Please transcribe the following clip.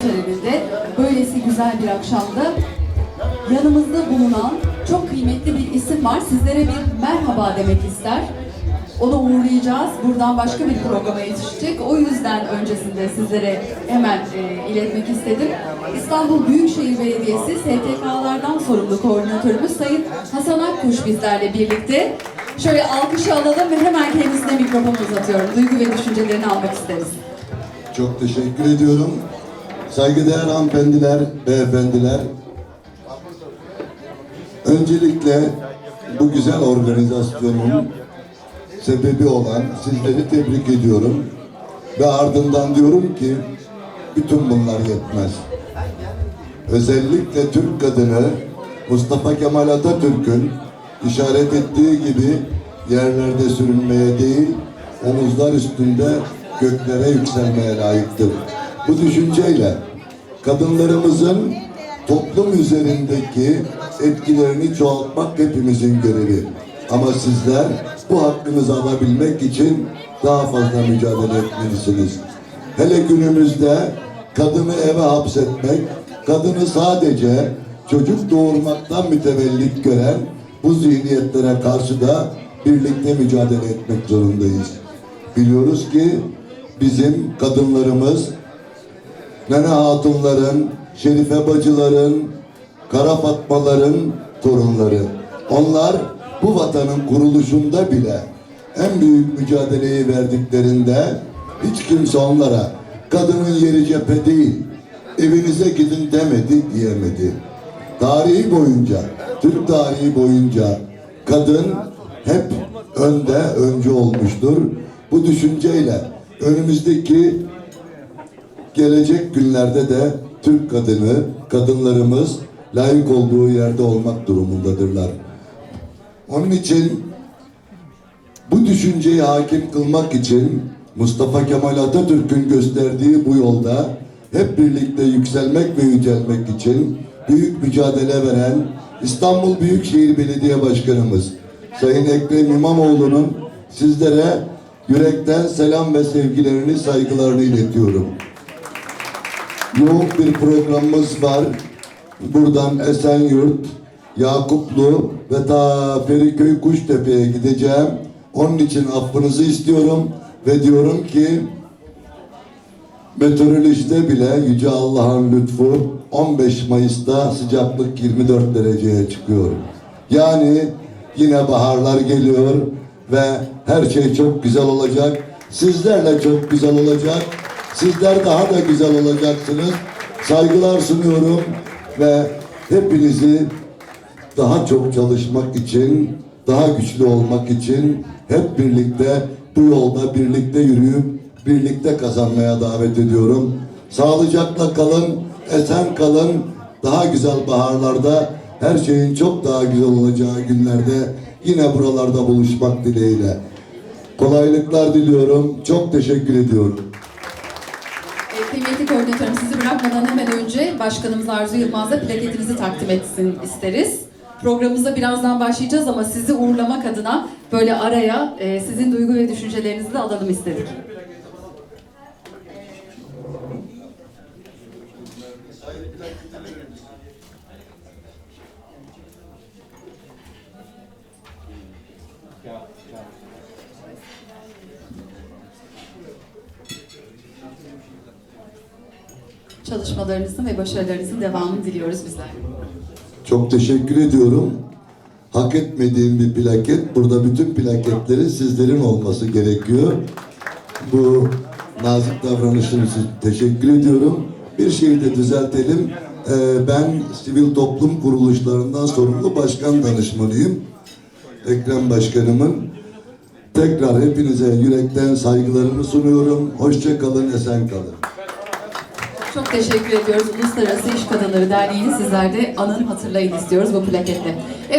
töreninde böylesi güzel bir akşamda yanımızda bulunan çok kıymetli bir isim var. Sizlere bir merhaba demek ister. Onu uğurlayacağız. Buradan başka bir programa yetişecek. O yüzden öncesinde sizlere hemen e, iletmek istedim. İstanbul Büyükşehir Belediyesi STK'lardan sorumlu koordinatörümüz Sayın Hasan Akkuş bizlerle birlikte. Şöyle alkışı alalım ve hemen kendisine mikrofonu uzatıyorum. Duygu ve düşüncelerini almak isteriz. Çok teşekkür ediyorum. Saygıdeğer hanımefendiler, beyefendiler. Öncelikle bu güzel organizasyonun sebebi olan sizleri tebrik ediyorum. Ve ardından diyorum ki bütün bunlar yetmez. Özellikle Türk kadını Mustafa Kemal Atatürk'ün işaret ettiği gibi yerlerde sürünmeye değil, omuzlar üstünde göklere yükselmeye layıktır. Bu düşünceyle kadınlarımızın toplum üzerindeki etkilerini çoğaltmak hepimizin görevi. Ama sizler bu hakkınızı alabilmek için daha fazla mücadele etmelisiniz. Hele günümüzde kadını eve hapsetmek, kadını sadece çocuk doğurmaktan mütevellit gören bu zihniyetlere karşı da birlikte mücadele etmek zorundayız. Biliyoruz ki bizim kadınlarımız Nene Hatunların, Şerife Bacıların, Kara Fatmaların torunları. Onlar bu vatanın kuruluşunda bile en büyük mücadeleyi verdiklerinde hiç kimse onlara kadının yeri cephe değil, evinize gidin demedi diyemedi. Tarihi boyunca, Türk tarihi boyunca kadın hep önde, önce olmuştur. Bu düşünceyle önümüzdeki gelecek günlerde de Türk kadını, kadınlarımız layık olduğu yerde olmak durumundadırlar. Onun için bu düşünceyi hakim kılmak için Mustafa Kemal Atatürk'ün gösterdiği bu yolda hep birlikte yükselmek ve yücelmek için büyük mücadele veren İstanbul Büyükşehir Belediye Başkanımız Sayın Ekrem İmamoğlu'nun sizlere yürekten selam ve sevgilerini, saygılarını iletiyorum yoğun bir programımız var. Buradan Esenyurt, Yakuplu ve ta Feriköy Kuştepe'ye gideceğim. Onun için affınızı istiyorum ve diyorum ki meteorolojide bile Yüce Allah'ın lütfu 15 Mayıs'ta sıcaklık 24 dereceye çıkıyor. Yani yine baharlar geliyor ve her şey çok güzel olacak. Sizlerle çok güzel olacak. Sizler daha da güzel olacaksınız. Saygılar sunuyorum ve hepinizi daha çok çalışmak için, daha güçlü olmak için hep birlikte bu yolda birlikte yürüyüp birlikte kazanmaya davet ediyorum. Sağlıcakla kalın, esen kalın. Daha güzel baharlarda her şeyin çok daha güzel olacağı günlerde yine buralarda buluşmak dileğiyle. Kolaylıklar diliyorum. Çok teşekkür ediyorum. Kıymetli koordinatörüm sizi bırakmadan hemen önce Başkanımız Arzu Yılmaz'a plaketinizi takdim etsin isteriz. Programımıza birazdan başlayacağız ama sizi uğurlamak adına böyle araya e, sizin duygu ve düşüncelerinizi de alalım istedik. Çalışmalarınızın ve başarılarınızın devamını diliyoruz bizler. Çok teşekkür ediyorum. Hak etmediğim bir plaket. Burada bütün plaketlerin sizlerin olması gerekiyor. Bu nazik davranışınız için teşekkür ediyorum. Bir şeyi de düzeltelim. Ee, ben sivil toplum kuruluşlarından sorumlu başkan danışmanıyım. Ekrem Başkanımın. Tekrar hepinize yürekten saygılarımı sunuyorum. Hoşça kalın, esen kalın. Çok teşekkür ediyoruz. Uluslararası İş Kadınları Derneği'ni sizler de anın hatırlayın istiyoruz bu plaketle. Evet.